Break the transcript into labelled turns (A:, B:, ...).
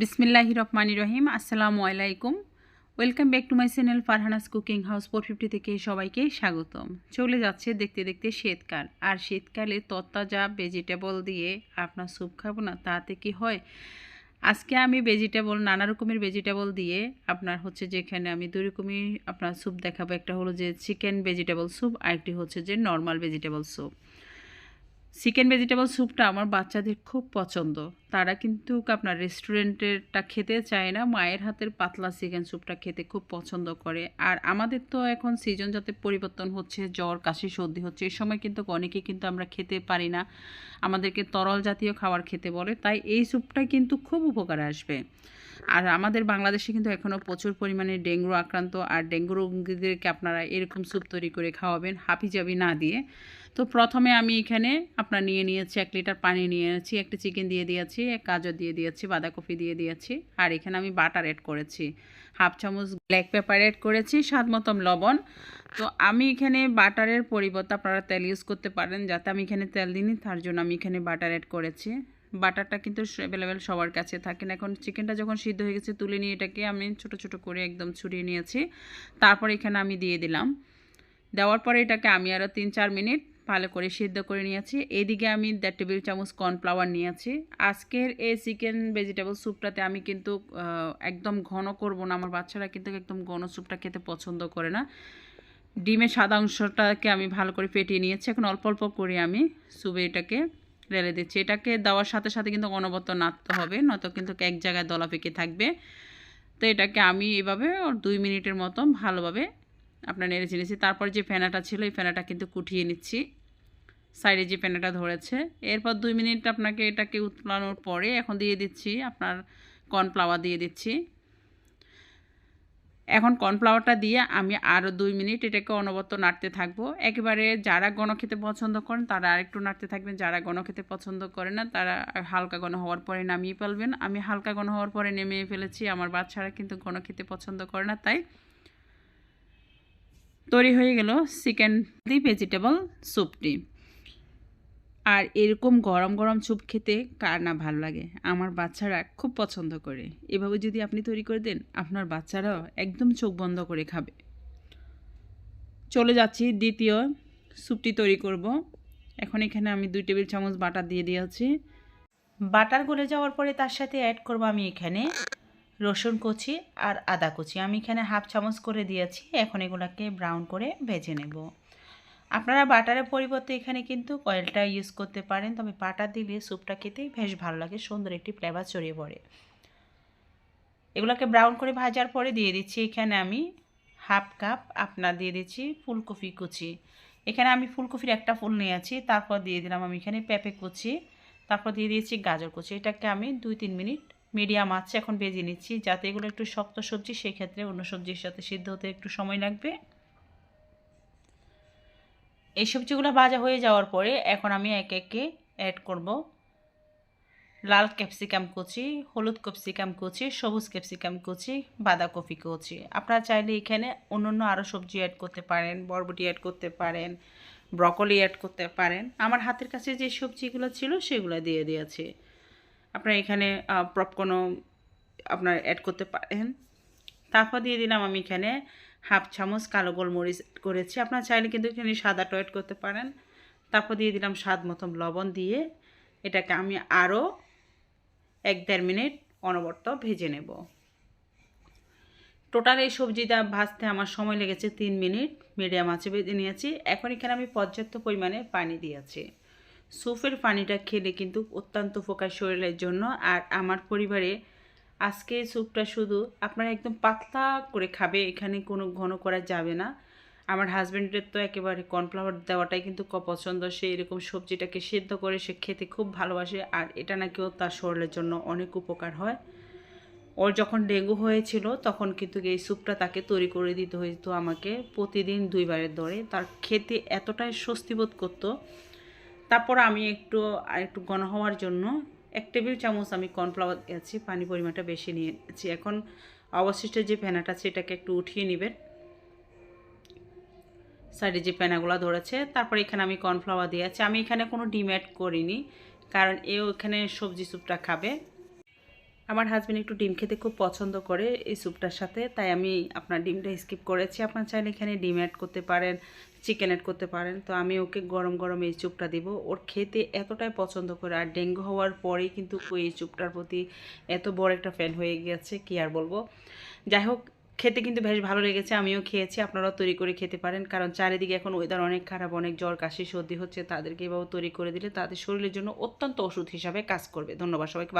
A: বিসমিল্লাহি রহমানি রহিম, আসসালামু আলাইকুম। Welcome back to my channel Farhana's cooking house four fifty থেকে সবাইকে স্বাগতম। চলে যাচ্ছে দেখতে দেখতে শীতকাল। আর শীতকালে তত্তাজা ভেজিটেবল দিয়ে আপনার স্যুপ খাব না, তাতে কি হয়? আজকে আমি ভেজিটেবল, নানা রকমের ভেজিটেবল দিয়ে আপনার হচ্ছে যেখানে আমি দুই রকমই আপনার স্যুপ দেখাবো। একটা হলো যে চিকেন ভেজিটেবল স্যুপ আরেকটি হচ্ছে যে normal vegetable soup. Chicken vegetable স্যুপটা আমার বাচ্চাদের খুব পছন্দ। তারা কিন্তু আপনার রেস্টুরেন্টেরটা খেতে চায় না। মায়ের হাতের পাতলা চিকেন স্যুপটা খেতে খুব পছন্দ করে। আর আমাদের তো এখন সিজন যাতে পরিবর্তন হচ্ছে, জ্বর, কাশি, সর্দি হচ্ছে এই সময় কিন্তু অনেকে কিন্তু আমরা খেতে পারি না। আমাদেরকে তরল জাতীয় খাবার খেতে বলে। তাই এই স্যুপটা কিন্তু খুব উপকারে আসবে। আর আমাদের বাংলাদেশে কিন্তু এখনও প্রচুর পরিমাণে ডেঙ্গু আক্রান্ত। আর ডেঙ্গু রোগীদেরকে আপনারা এরকম স্যুপ তৈরি করে খাওয়াবেন হাবিজাবি না দিয়ে। তো প্রথমে আমি এখানে আপনার নিয়ে নিয়েছি, এক লিটার পানি নিয়ে নিয়েছি, একটা চিকেন দিয়ে দিয়েছি। এক গাজর দিয়ে দিয়েছি, বাঁধাকপি দিয়ে দিয়েছি, আর এখানে আমি বাটার অ্যাড করেছি। হাফ চামচ ব্ল্যাক পেপার অ্যাড করেছি, স্বাদ মতন লবণ। তো আমি এখানে বাটারের পরিবর্তে আপনারা তেল ইউজ করতে পারেন, যাতে আমি এখানে তেল দিইনি, তার জন্য আমি এখানে বাটার অ্যাড করেছি। বাটারটা কিন্তু অ্যাভেলেবেল সবার কাছে থাকে না। এখন চিকেনটা যখন সিদ্ধ হয়ে গেছে, তুলে নিয়ে এটাকে আমি ছোট ছোট করে একদম ছড়িয়ে নিয়েছি। তারপর এখানে আমি দিয়ে দিলাম। দেওয়ার পরে এটাকে আমি আরও তিন চার মিনিট ভালো করে সিদ্ধ করে নিয়েছি। এদিকে আমি দেড় টেবিল চামচ কর্নফ্লাওয়ার নিয়েছি। আজকের এই চিকেন ভেজিটেবল স্যুপটাতে আমি কিন্তু একদম ঘন করব না। আমার বাচ্চারা কিন্তু একদম ঘন স্যুপটা খেতে পছন্দ করে না। ডিমের সাদা অংশটাকে আমি ভালো করে ফেটিয়ে নিয়েছি। এখন অল্প অল্প করে আমি সুবে এটাকে রেলে দিচ্ছি। এটাকে দেওয়ার সাথে সাথে কিন্তু অনবত নাড়তে হবে, নয়তো কিন্তু এক জায়গায় দলা পেকে থাকবে। তো এটাকে আমি এভাবে ওর দুই মিনিটের মতো ভালোভাবে আপনার নেড়ে চিনেছি তারপর যে ফেনাটা ছিল, এই ফেনাটা কিন্তু কুঠিয়ে নিচ্ছি। সাইডে যে ফেনাটা ধরেছে। এরপর দুই মিনিট আপনাকে এটাকে উতলানোর পরে এখন দিয়ে দিচ্ছি আপনার কর্নফ্লাওয়ার দিয়ে দিচ্ছি। এখন কর্নফ্লাওয়ারটা দিয়ে আমি আরও দুই মিনিট এটাকে অনবরত নাড়তে থাকব। একেবারে যারা গণ খেতে পছন্দ করেন, তারা আরেকটু নাড়তে থাকবেন। যারা গণ খেতে পছন্দ করে না, তারা হালকা গণ হওয়ার পরে নামিয়ে ফেলবেন। আমি হালকা গণ হওয়ার পরে নেমে ফেলেছি, আমার বাচ্চারা কিন্তু গণ খেতে পছন্দ করে না, তাই তৈরি হয়ে গেল চিকেন দি ভেজিটেবল স্যুপটি আর এরকম গরম গরম স্যুপ খেতে কার না ভালো লাগে? আমার বাচ্চারা খুব পছন্দ করে। এভাবে যদি আপনি তৈরি করে দেন, আপনার বাচ্চারাও একদম চোখ বন্ধ করে খাবে। চলে যাচ্ছি দ্বিতীয় স্যুপটি তৈরি করব। এখন এখানে আমি দুই টেবিল চামচ বাটার দিয়ে দিয়েছি। বাটার গলে যাওয়ার পরে তার সাথে অ্যাড করব আমি এখানে রসুন কুচি আর আদা কুচি। আমি এখানে হাফ চামচ করে দিয়েছি। এখন এগুলোকে ব্রাউন করে ভেজে নেব। আপনারা বাটারের পরিবর্তে এখানে কিন্তু অয়েলটা ইউজ করতে পারেন। তবে বাটার দিলে স্যুপটা খেতেই বেশ ভালো লাগে, সুন্দর একটি ফ্লেভার ছড়িয়ে পড়ে। এগুলোকে ব্রাউন করে ভাজার পরে দিয়ে দিচ্ছি এখানে আমি হাফ কাপ আপনার দিয়ে দিচ্ছি ফুলকপি কুচি। এখানে আমি ফুলকপির একটা ফুল নিয়েছি তারপর দিয়ে দিলাম আমি এখানে পেঁপে কুচি। তারপর দিয়ে দিয়েছি গাজর কুচি। এটাকে আমি দুই তিন মিনিট মিডিয়াম আছে এখন ভেজে নিচ্ছি, যাতে এগুলো একটু শক্ত সবজি, সেক্ষেত্রে অন্য সবজির সাথে সিদ্ধ হতে একটু সময় লাগবে। এই সবজিগুলো ভাজা হয়ে যাওয়ার পরে এখন আমি একে একে অ্যাড করব। লাল ক্যাপসিকাম কুচি, হলুদ ক্যাপসিকাম কুচি, সবুজ ক্যাপসিকাম কুচি, বাঁধাকপি কুচি। আপনারা চাইলে এখানে অন্য অন্য আরও সবজি অ্যাড করতে পারেন, বরবটি অ্যাড করতে পারেন ব্রকলি অ্যাড করতে পারেন। আমার হাতের কাছে যে সবজিগুলো ছিল সেগুলো দিয়ে দিয়েছে। আপনার এখানে পপকর্নও আপনার অ্যাড করতে পারেন। তারপর দিয়ে দিলাম আমি এখানে হাফ চামচ কালো গোলমরিচ করেছি। আপনার চাইলে কিন্তু এখানে সাদাটা অ্যাড করতে পারেন। তারপর দিয়ে দিলাম স্বাদ মতন লবণ দিয়ে এটাকে আমি আরও এক দেড় মিনিট অনবরত ভেজে নেব। টোটাল এই সবজিটা ভাজতে আমার সময় লেগেছে তিন মিনিট। মিডিয়াম আছে ভেজে নিয়েছি। এখন এখানে আমি পর্যাপ্ত পরিমাণে পানি দিয়েছি। স্যুপের পানিটা খেলে কিন্তু অত্যন্ত উপকার শরীরের জন্য। আর আমার পরিবারে আজকে স্যুপটা শুধু আপনারা একদম পাতলা করে খাবে, এখানে কোনো ঘন করা যাবে না। আমার হাজব্যান্ডের তো একেবারে কর্নফ্লাওয়ার দেওয়াটাই কিন্তু পছন্দ। সে এরকম সবজিটাকে সেদ্ধ করে সে খেতে খুব ভালোবাসে, আর এটা নাকিও তার শরীরের জন্য অনেক উপকার হয়। ওর যখন ডেঙ্গু হয়েছিল, তখন কিন্তু এই স্যুপটা তাকে তৈরি করে দিতে হয়েছিল আমাকে প্রতিদিন দুইবারের দরে। তার খেতে এতটাই স্বস্তিবোধ করতো। তারপর আমি একটু একটু ঘন হওয়ার জন্য এক টেবিল চামচ আমি কর্নফ্লাওয়ার দিয়েছি, পানি পরিমাণটা বেশি নিয়েছি। এখন অবশিষ্ট যে ফেনাটা আছে, এটাকে একটু উঠিয়ে নেবেন। সাইডে যে ফেনাগুলো ধরেছে, তারপর এখানে আমি কর্নফ্লাওয়ার দিয়েছি। আমি এখানে কোনো ডিম অ্যাড করিনি, কারণ এও এখানে সবজি স্যুপটা খাবে। আমার হাজব্যান্ড একটু ডিম খেতে খুব পছন্দ করে এই স্যুপটার সাথে, তাই আমি আপনার ডিমটা স্কিপ করেছি। আপনার চাইলে এখানে ডিম অ্যাড করতে পারেন চিকেন অ্যাড করতে পারেন। তো আমি ওকে গরম গরম এই চুপটা দিব। ওর খেতে এতটাই পছন্দ করে, আর ডেঙ্গু হওয়ার পরেই কিন্তু এই চুপটার প্রতি এত বড় একটা ফ্যান হয়ে গেছে, কি আর বলব। যাই হোক, খেতে কিন্তু বেশ ভালো লেগেছে, আমিও খেয়েছি, আপনারাও তৈরি করে খেতে পারেন। কারণ চারিদিকে এখন ওয়েদার অনেক খারাপ, অনেক জ্বর, কাশি, সর্দি হচ্ছে, তাদেরকে এভাবে তৈরি করে দিলে তাদের শরীরের জন্য অত্যন্ত ওষুধ হিসাবে কাজ করবে। ধন্যবাদ সবাইকে